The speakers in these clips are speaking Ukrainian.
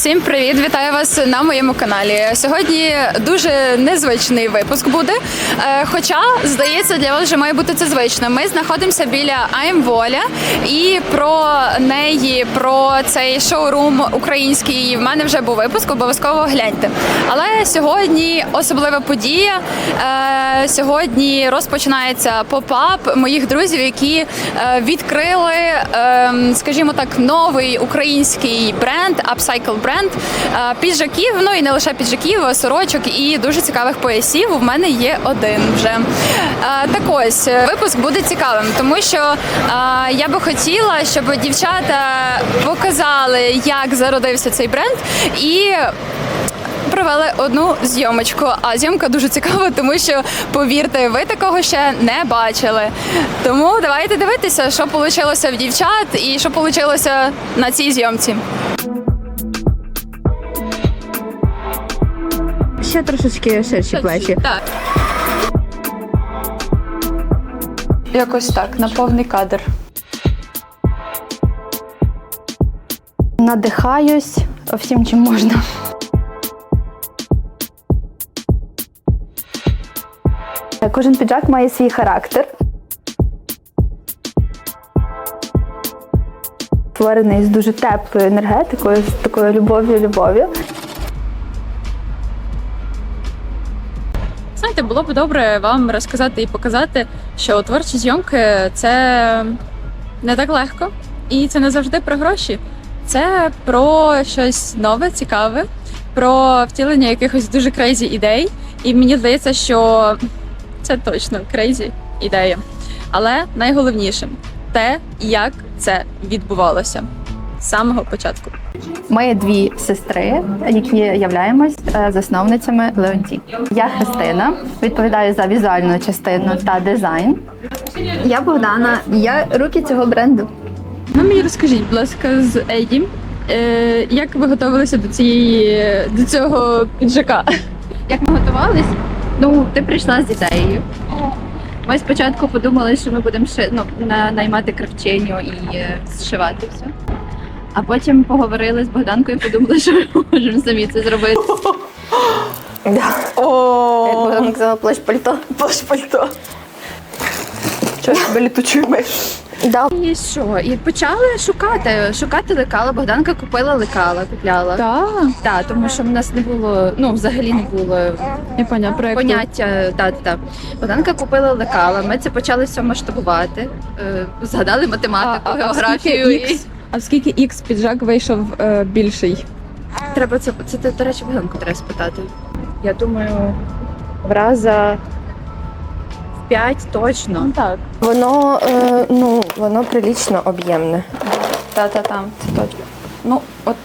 Всім привіт! Вітаю вас на моєму каналі. Сьогодні дуже незвичний випуск буде. Е, Хоча, здається, для вас вже має бути це звично. Ми знаходимося біля I'm Воля і про неї, про цей шоурум український. В мене вже був випуск, обов'язково гляньте. Але сьогодні особлива подія. Е, Сьогодні розпочинається попап моїх друзів, які е, відкрили, е, скажімо так, новий український бренд, апсайкл бренд е, піджаків. Ну і не лише піджаків, сорочок і дуже цікавих поясів. У мене є один вже. Е, Так ось е, випуск буде цікавим, тому що е, я би хотіла, щоб дівчата показали, як зародився цей бренд і провели одну зйомочку. А зйомка дуже цікава, тому що повірте, ви такого ще не бачили. Тому давайте дивитися, що вийшло в дівчат і що вийшло на цій зйомці. Ще трошечки ширші плечі. Так. Якось так, на повний кадр. Надихаюсь всім, чим можна. Кожен піджак має свій характер. Створений з дуже теплою енергетикою, з такою любов'ю, любов'ю. Було б добре вам розказати і показати, що творчі зйомки це не так легко, і це не завжди про гроші. Це про щось нове, цікаве, про втілення якихось дуже крейзі ідей. І мені здається, що це точно крейзі ідея. Але найголовніше те, як це відбувалося з самого початку. Ми дві сестри, які являємось е, засновницями Леонті. Я Христина, відповідаю за візуальну частину та дизайн. Я Богдана, я руки цього бренду. Ну мені розкажіть, будь ласка, з Ейді, е, як ви готувалися до цієї до цього піджака? Як ми готувались? Ну, ти прийшла з ідеєю. Ми спочатку подумали, що ми будемо ши... ну, на... наймати кравчиню і е, зшивати все. А потім поговорили з Богданкою і подумали, що ми можемо самі це зробити. Як О, казала, плащ пальто. плащ пальто. Я тебе літучу миш? Да. І що? І почали шукати, шукати лекала. Богданка купила лекала, купляла. Так, Так, тому що в нас не було, ну взагалі не було я поняла проєкту. поняття. Та, та. Богданка купила лекала. Ми це почали все масштабувати. Е, згадали математику, географію. І... А скільки X піджак вийшов е, більший? Треба це, це, це, до речі, Богданку треба спитати. Я думаю, в раза в п'ять точно. так. Воно е, ну воно прилічно об'ємне. Та-та-та, це точно. Ну, от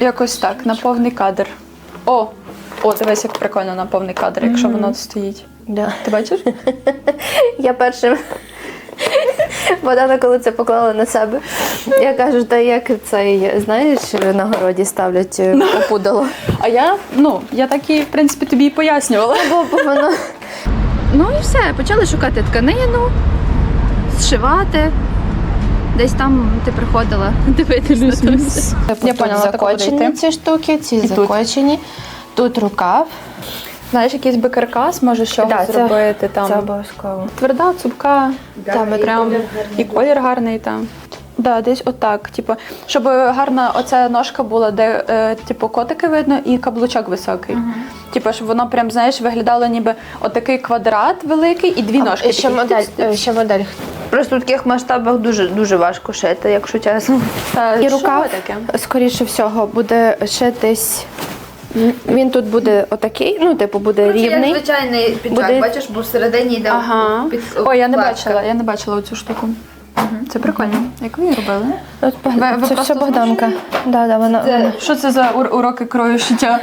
якось так, на повний кадр. О! О, дивись, як прикольно на повний кадр, якщо воно стоїть. Да. Ти бачиш? Я першим. Богдана, коли це поклала на себе, я кажу, та як цей, знаєш, на городі ставлять е, опудало. А я, ну, я так і, в принципі, тобі і пояснювала. Ну і все, почали шукати тканину, зшивати. Десь там ти приходила дивитися на все. Я поняла, закочені ці штуки, ці закочені. Тут рукав. Знаєш, якийсь би каркас може з чого Да, це- зробити там. Це обов'язково. Тверда, цупка, там і прям колір і колір гарний там. Да, десь отак. Типу, щоб гарна оця ножка була, де е, типу котики видно і каблучок високий. Типу, щоб воно прям, знаєш, виглядало ніби отакий квадрат великий і дві ножки. І ще такі. модель, е, ще модель. Просто в таких масштабах дуже дуже важко шити, якщо чесно. Та, І що рукав, таке? скоріше всього, буде шитись. Він тут буде отакий, ну, типу, буде рівний. звичайний піджак, Буде- бачиш, бо всередині йде Ага. під Ой, я не вкладка. бачила, я не бачила оцю штуку. Це прикольно. Як ви її робили? От, Ви- ви це просто все Богданка. Да, да, вона, вона- Що це за ур- уроки крою шиття?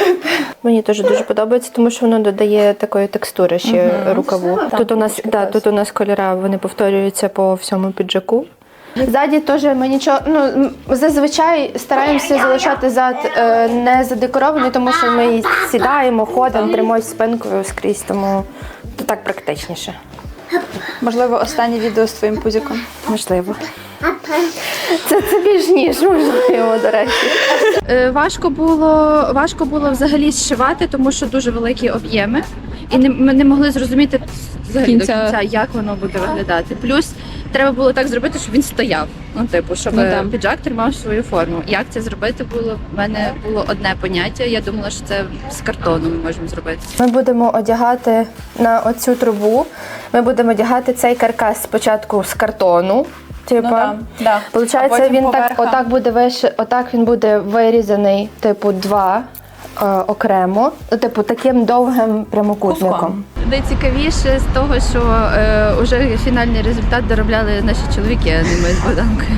Мені теж дуже подобається, тому що воно додає такої текстури ще рукаву. Тут у нас да, тут у нас кольора вони повторюються по всьому піджаку. Ззаді теж ми нічого. Ну зазвичай стараємося залишати зад е, не задекорований, тому що ми сідаємо, ходимо, тримаємо спинкою скрізь, тому то так практичніше. Можливо, останнє відео з твоїм пузиком. Можливо. Це, це більш ніж можливо, до речі. Е, Важко було, важко було взагалі зшивати, тому що дуже великі об'єми, і не, ми не могли зрозуміти взагалі до кінця, як воно буде виглядати. Плюс треба було так зробити, щоб він стояв. Ну, типу, щоб Ну, так. піджак тримав свою форму. Як це зробити було? В мене було одне поняття. Я думала, що це з картону ми можемо зробити. Ми будемо одягати на оцю трубу. Ми будемо одягати цей каркас спочатку з картону. Типу, Ну, да, да. А Получається, він так, отак буде виш... отак він буде вирізаний, типу, два е, окремо, ну, типу, таким довгим прямокутником. Куском. Найцікавіше з того, що е, уже фінальний результат доробляли наші чоловіки, а не ми з Богданкою.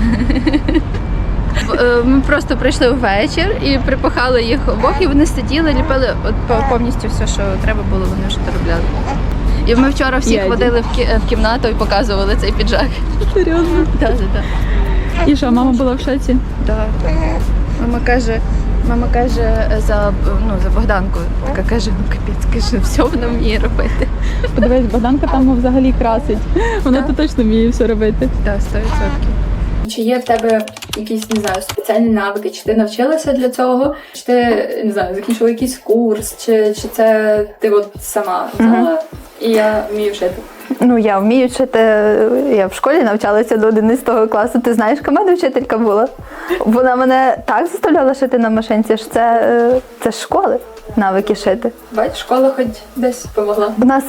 Е, Ми просто прийшли ввечір і припахали їх обох, і вони сиділи, ліпили от повністю все, що треба було, вони вже доробляли. І ми вчора всіх Єді. водили в, кі- в кімнату і показували цей піджак. Серйозно? Так, так, так. І що, мама була в шоці? Так. Мама каже, мама каже е, за ну за Богданку. Така каже, ну капець, каже, все вона вміє робити. Подивись, Богданка там взагалі красить. Вона то точно вміє все робити. Так, 100%. Чи є в тебе якісь не знаю спеціальні навики? Чи ти навчилася для цього? Чи ти не знаю, закінчила якийсь курс, чи, чи це ти от сама взяла і я вмію шити? Ну, я вмію вчити, я в школі навчалася до 11 класу. Ти знаєш, яка мене вчителька була? Вона мене так заставляла шити на машинці, що це, е, це школи навики шити. Бач, школа хоч десь допомогла. У нас,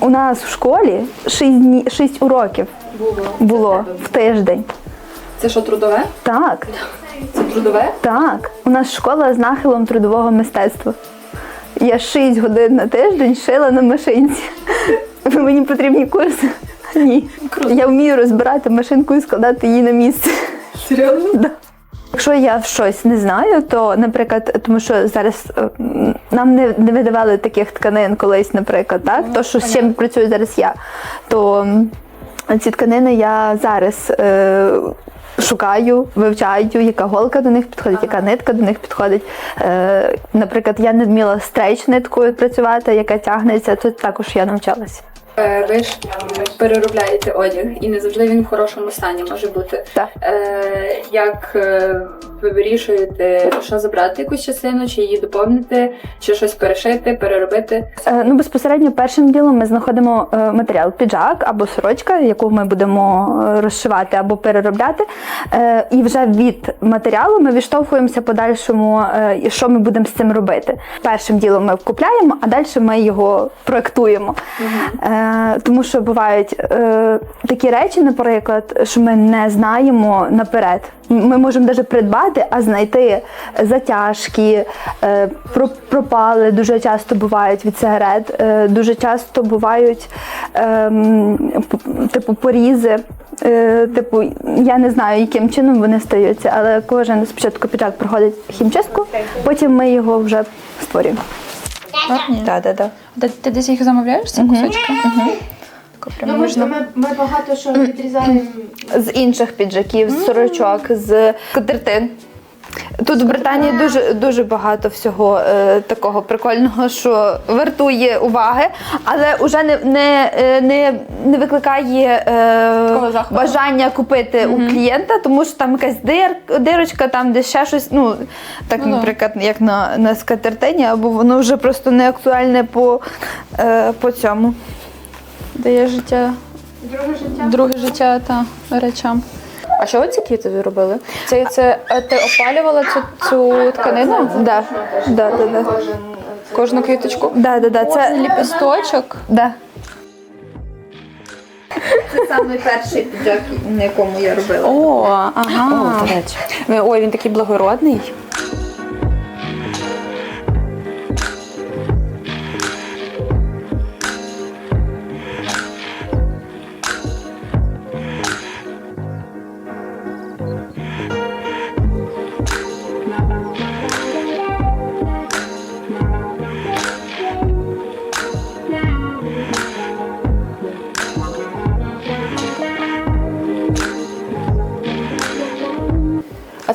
у нас в школі 6, дні, 6 уроків Було. було в тиждень. Це що, трудове? Так, Це трудове? так. У нас школа з нахилом трудового мистецтва. Я 6 годин на тиждень шила на машинці. Мені потрібні курси. Ні. Я вмію розбирати машинку і складати її на місце. Серйозно? Да. Якщо я щось не знаю, то, наприклад, тому що зараз е, нам не, не видавали таких тканин колись, наприклад, так? То, що з чим працюю зараз я, то м, ці тканини я зараз е, шукаю, вивчаю, яка голка до них підходить, яка нитка до них підходить. Е, наприклад, я не вміла стрейч ниткою працювати, яка тягнеться, то також я навчалася. Е, Ви ж переробляєте одяг, і не завжди він в хорошому стані може бути. Так. Е, як е, ви вирішуєте, що забрати якусь частину, чи її доповнити, чи щось перешити, переробити? Е, Ну, безпосередньо першим ділом ми знаходимо е, матеріал піджак або сорочка, яку ми будемо е, розшивати або переробляти. Е, І вже від матеріалу ми відштовхуємося подальшому, е, що ми будемо з цим робити. Першим ділом ми купляємо, а далі ми його проектуємо. Е, Тому що бувають е, такі речі, наприклад, що ми не знаємо наперед. Ми можемо навіть придбати, а знайти затяжки, е, пропали дуже часто бувають від сигарет, е, дуже часто бувають ем, типу порізи. Е, Типу, я не знаю, яким чином вони стаються, але кожен спочатку піджак проходить хімчистку, потім ми його вже створюємо. Так, так, так. Ти, десь їх замовляєш, ці кусочки? Ну, ми, ми, ми багато що відрізаємо. З інших піджаків, з сорочок, з катертин. Тут в Британії дуже дуже багато всього е, такого прикольного, що вартує уваги, але вже не, не, е, не, не викликає е, бажання купити у клієнта, тому що там якась дир, дирочка, там де ще щось. Ну так, Ну наприклад, як на, на скатертині, або воно вже просто не актуальне по, е, по цьому. Дає життя. Друге життя. Друге життя та речам. А що ці квіти ви робили? Це, це е, ти опалювала цю, цю тканину? Да. Да, да, да. Кожну квіточку? Да, да, да. Це Ліпісточок. да. Це саме перший піджак, на якому я робила. О, ага. Ой, він такий благородний.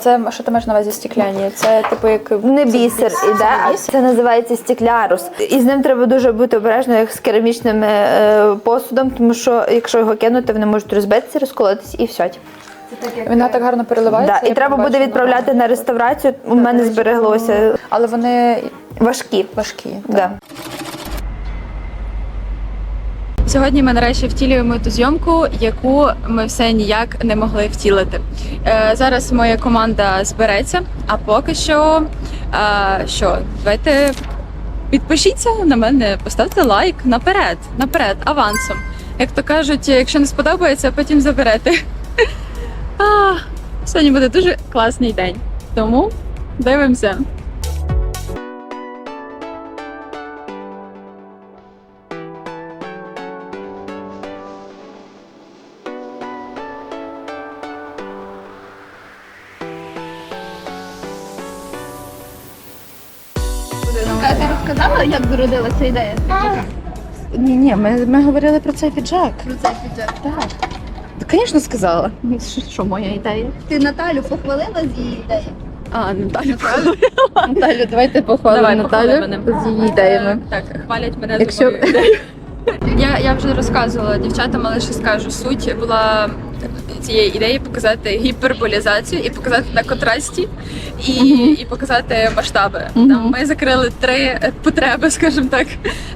Це що ти маєш на увазі стекляні? Це типу як Не бісер іде, а це називається стеклярус. І з ним треба дуже бути обережно, як з керамічним е, посудом, тому що якщо його кинути, вони можуть розбитися, розколотись і все. вона так гарно переливається. Да. І я треба буде відправляти на реставрацію. У мене збереглося Але вони важкі. важкі. Да. Сьогодні ми нарешті втілюємо ту зйомку, яку ми все ніяк не могли втілити. Е, зараз моя команда збереться, а поки що, е, що, давайте підпишіться на мене, поставте лайк наперед, наперед, авансом. Як то кажуть, якщо не сподобається, потім заберете. А, сьогодні буде дуже класний день. Тому дивимося. Як зародилася ідея? Ні, ні, ми, ми говорили про цей піджак. Про цей піджак. Так. Звісно, сказала. Що, що моя ідея? Ти Наталю похвалила з її ідеєю? А, Наталю. Наталю, давайте похвалимо Давай, Наталю похвали мене. з її ідеями. Так, хвалять мене Якщо- за мою ідею. Я, я вже розказувала дівчатам, але ще скажу. Суть була цієї ідеї показати гіперболізацію і показати на контрасті, і, і показати масштаби. Там ми закрили три потреби, скажімо так.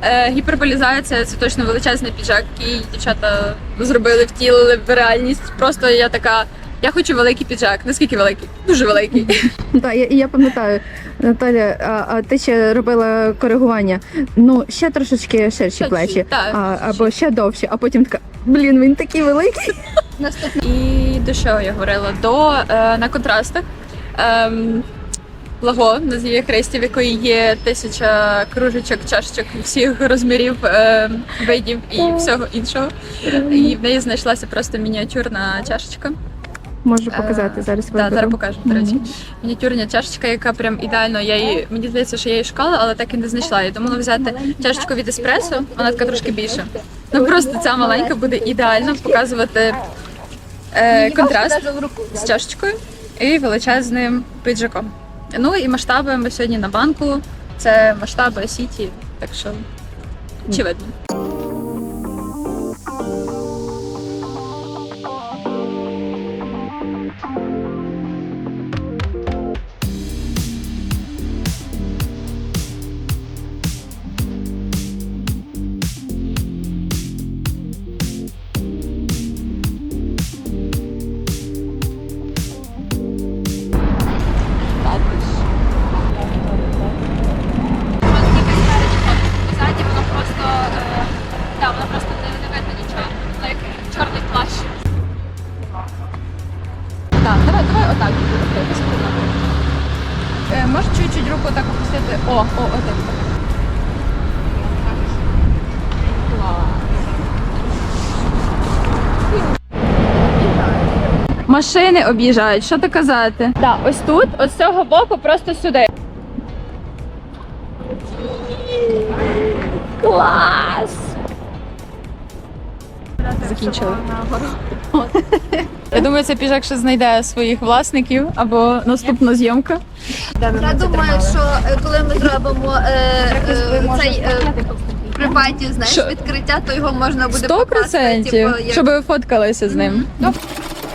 Е, гіперболізація це точно величезний піджак, який дівчата зробили, втілили в реальність. Просто я така. Я хочу великий піджак. Наскільки великий? Дуже великий. Так, я, я пам'ятаю, Наталя, а, а ти ще робила коригування. Ну, ще трошечки ширші плечі, а, або ще довші, а потім така, блін, він такий великий. І до чого я говорила? До е, на контрастах. Ем, Лаго на в якої є тисяча кружечок, чашечок всіх розмірів, е, видів і всього іншого. І в неї знайшлася просто мініатюрна чашечка. Можу показати зараз. Так, виберу. зараз покажу, до речі. Мініатюрна чашечка, яка прям ідеально. Я її мені здається, що я її шукала, але так і не знайшла. Я думала взяти чашечку від еспресо, вона така трошки більша. Ну просто ця маленька буде ідеально показувати е, контраст з чашечкою і величезним піджаком. Ну і масштаби ми сьогодні на банку. Це масштаби Сіті, так що очевидно. Машини об'їжджають, що то казати? Так, ось тут, от з цього боку, просто сюди. Клас! Закінчили. Я думаю, цей піджак ще знайде своїх власників або наступна зйомка. Я думаю, що е, коли ми зробимо е, е, цей е, припаті, знаєш, Що? відкриття, то його можна буде Сто покласти, процентів, типу, як- щоб ви фоткалися з ним.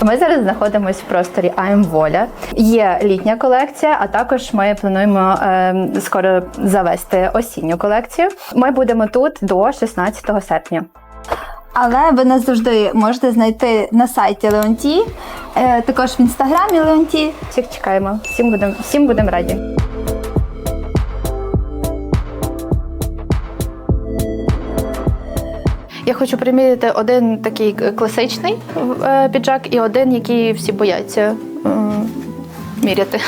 Ми зараз знаходимося в просторі АМ Воля. Є літня колекція, а також ми плануємо е, скоро завести осінню колекцію. Ми будемо тут до 16 серпня. Але ви нас завжди можете знайти на сайті Леонті, е, також в інстаграмі Леонті. Всіх чекаємо. Всім будемо всім будемо раді. Я хочу приміряти один такий класичний е, піджак і один, який всі бояться міряти.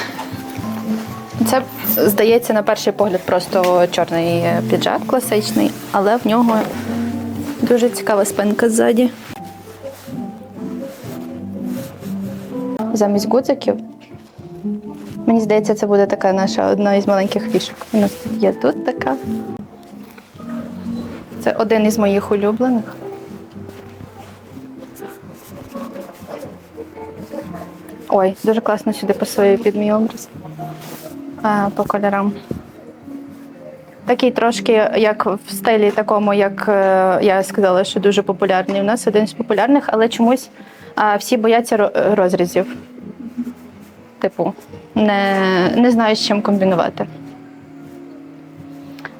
Це здається на перший погляд просто чорний піджак класичний, але в нього дуже цікава спинка ззаді. Замість гудзиків. Мені здається, це буде така наша одна із маленьких фішок. У нас є тут така. Це один із моїх улюблених. Ой, дуже класно сюди пасує під мій образ. А, по кольорам. Такий трошки як в стилі такому, як е, я сказала, що дуже популярний. У нас один з популярних, але чомусь а, всі бояться розрізів. Типу, не, не знаю, з чим комбінувати.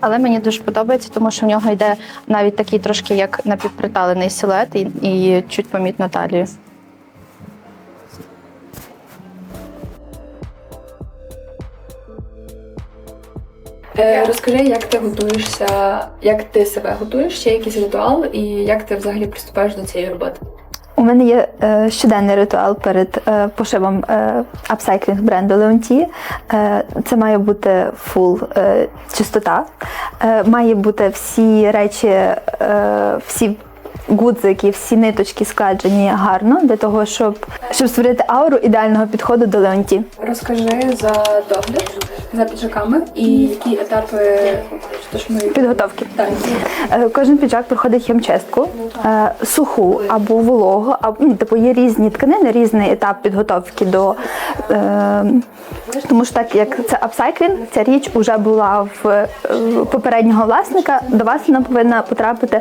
Але мені дуже подобається, тому що в нього йде навіть такий трошки як напівприталений силует і, і чуть помітно талію. Е, Розкажи, як ти готуєшся, як ти себе готуєш, є якийсь ритуал, і як ти взагалі приступаєш до цієї роботи? У мене є е, щоденний ритуал перед е, пошивом е, апсайклінг бренду Леонті. Е, це має бути фул е, чистота. Е, має бути всі речі, е, всі гудзики, всі ниточки складені гарно для того, щоб, щоб створити ауру ідеального підходу до Leonti. Розкажи за догляд за піджаками і які етапи Підготовки. Так. Е, Кожен піджак проходить хімчистку, е, суху або вологу, або ну, типу є різні тканини, різний етап підготовки до. Е, тому що так як це апсайклінг, ця річ вже була в е, попереднього власника, до вас вона повинна потрапити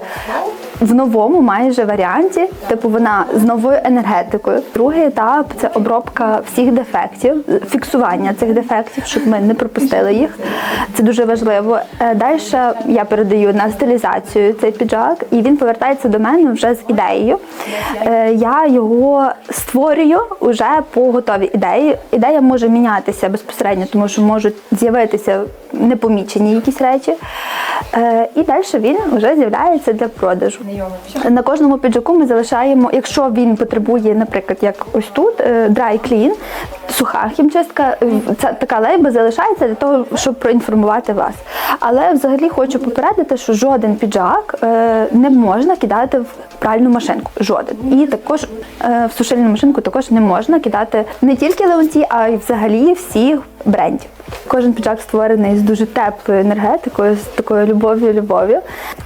в новому майже варіанті. Типу вона з новою енергетикою. Другий етап це обробка всіх дефектів, фіксування цих дефектів, щоб ми не пропустили їх. Це дуже важливо. Далі я передаю на стилізацію цей піджак, і він повертається до мене вже з ідеєю. Е, Я його створюю вже по готовій ідеї. Ідея може мінятися безпосередньо, тому що можуть з'явитися непомічені якісь речі. Е, І далі він вже з'являється для продажу. На кожному піджаку ми залишаємо, якщо він потребує, наприклад, як ось тут, е, dry clean, суха хімчистка, е, ця така лейба залишається для того, щоб проінформувати вас. Але взагалі хочу попередити, що жоден піджак е, не можна кидати в пральну машинку. Жоден. І також е, в сушильну машинку також не можна кидати не тільки леонті, а й взагалі всіх брендів. Кожен піджак створений з дуже теплою енергетикою, з такою любов'ю, любов'ю.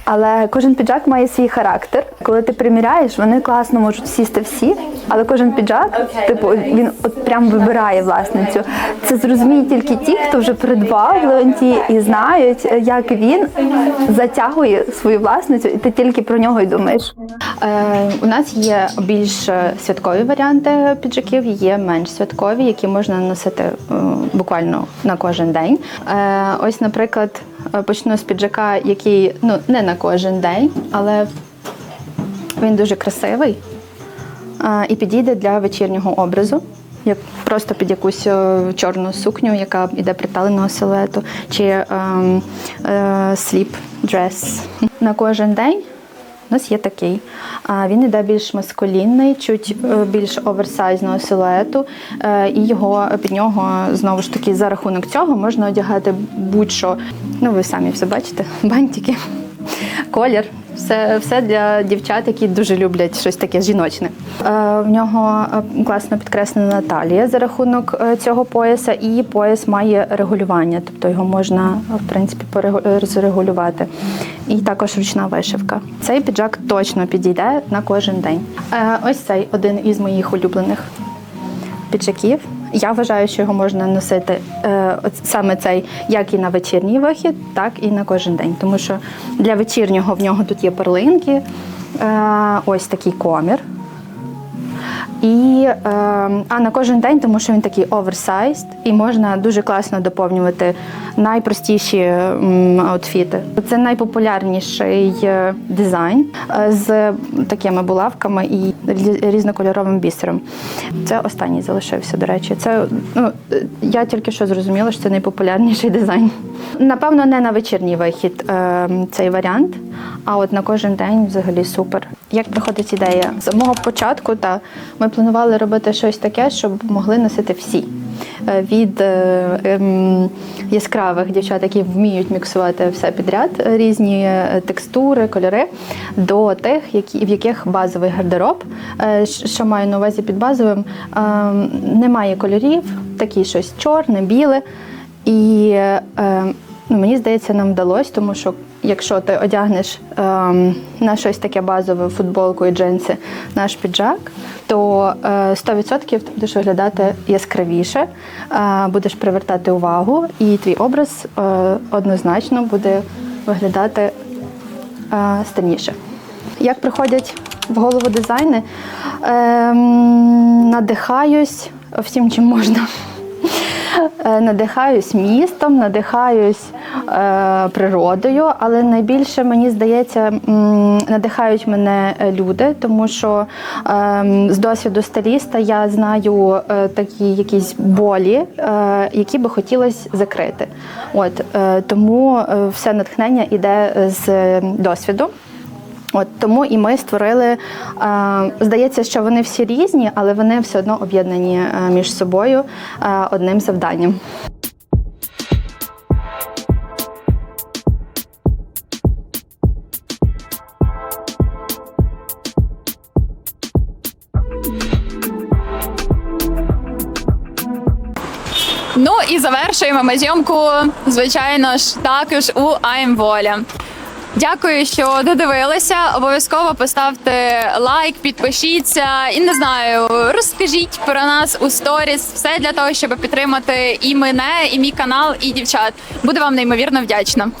Але кожен піджак має свій характер. Коли ти приміряєш, вони класно можуть сісти всі, але кожен піджак, типу, він от прям вибирає власницю. Це зрозуміють тільки ті, хто вже придбав Леонті і знають, як він затягує свою власницю, і ти тільки про нього й думаєш. Е, у нас є більш е, святкові варіанти піджаків, є менш святкові, які можна носити е, буквально на кожен день. Е, ось, наприклад, е, почну з піджака, який ну не на кожен день, але він дуже красивий і підійде для вечірнього образу. Як просто під якусь е, чорну сукню, яка йде приталеного силуету, чи ем, е, сліп дрес. На кожен день у нас є такий. Він іде більш маскулінний, чуть е, більш оверсайзного силуету, е, і його під нього знову ж таки за рахунок цього можна одягати будь-що. Ну, ви самі все бачите, бантики, колір. Все, все для дівчат, які дуже люблять щось таке жіночне. Е, в нього е, класно підкреслена талія за рахунок е, цього пояса, і пояс має регулювання, тобто його можна в принципі розрегулювати. І також ручна вишивка. Цей піджак точно підійде на кожен день. Е, ось цей один із моїх улюблених піджаків. Я вважаю, що його можна носити е, саме цей як і на вечірній вихід, так і на кожен день. Тому що для вечірнього в нього тут є перлинки, е, ось такий комір. І, е, а на кожен день, тому що він такий оверсайзд, і можна дуже класно доповнювати найпростіші аутфіти. Це найпопулярніший е, дизайн е, з такими булавками і різнокольоровим бісером. Це останній залишився, до речі. Це ну, я тільки що зрозуміла, що це найпопулярніший дизайн. Напевно, не на вечірній вихід е, цей варіант, а от на кожен день взагалі супер. Як приходить ідея? З самого початку та ми планували робити щось таке, щоб могли носити всі. Е, Від е, ем, яскравих дівчат, які вміють міксувати все підряд, е, різні е, текстури, кольори, до тих, які, в яких базовий гардероб, Е, що маю на увазі під базовим, ем, немає кольорів, такі щось чорне, біле. І е, ну, мені здається, нам вдалося, тому що якщо ти одягнеш ем, на щось таке базове, футболку і джинси, наш піджак, то е, 100% ти будеш виглядати яскравіше, е, будеш привертати увагу, і твій образ е, однозначно буде виглядати е, стильніше. Як приходять в голову дизайни, ем, надихаюсь всім, чим можна. Е, Надихаюсь містом, надихаюсь е, природою, але найбільше мені здається, надихають мене е, люди, тому що е, з досвіду стиліста я знаю такі якісь болі, які би хотілося закрити. От тому все натхнення йде з досвіду. От тому і ми створили. Е, здається, що вони всі різні, але вони все одно об'єднані е, між собою е, одним завданням. Ну і завершуємо ми зйомку, звичайно ж, також у I'm Воля. Дякую, що додивилися. Обов'язково поставте лайк, підпишіться і не знаю, розкажіть про нас у сторіс. Все для того, щоб підтримати і мене, і мій канал, і дівчат. Буду вам неймовірно вдячна.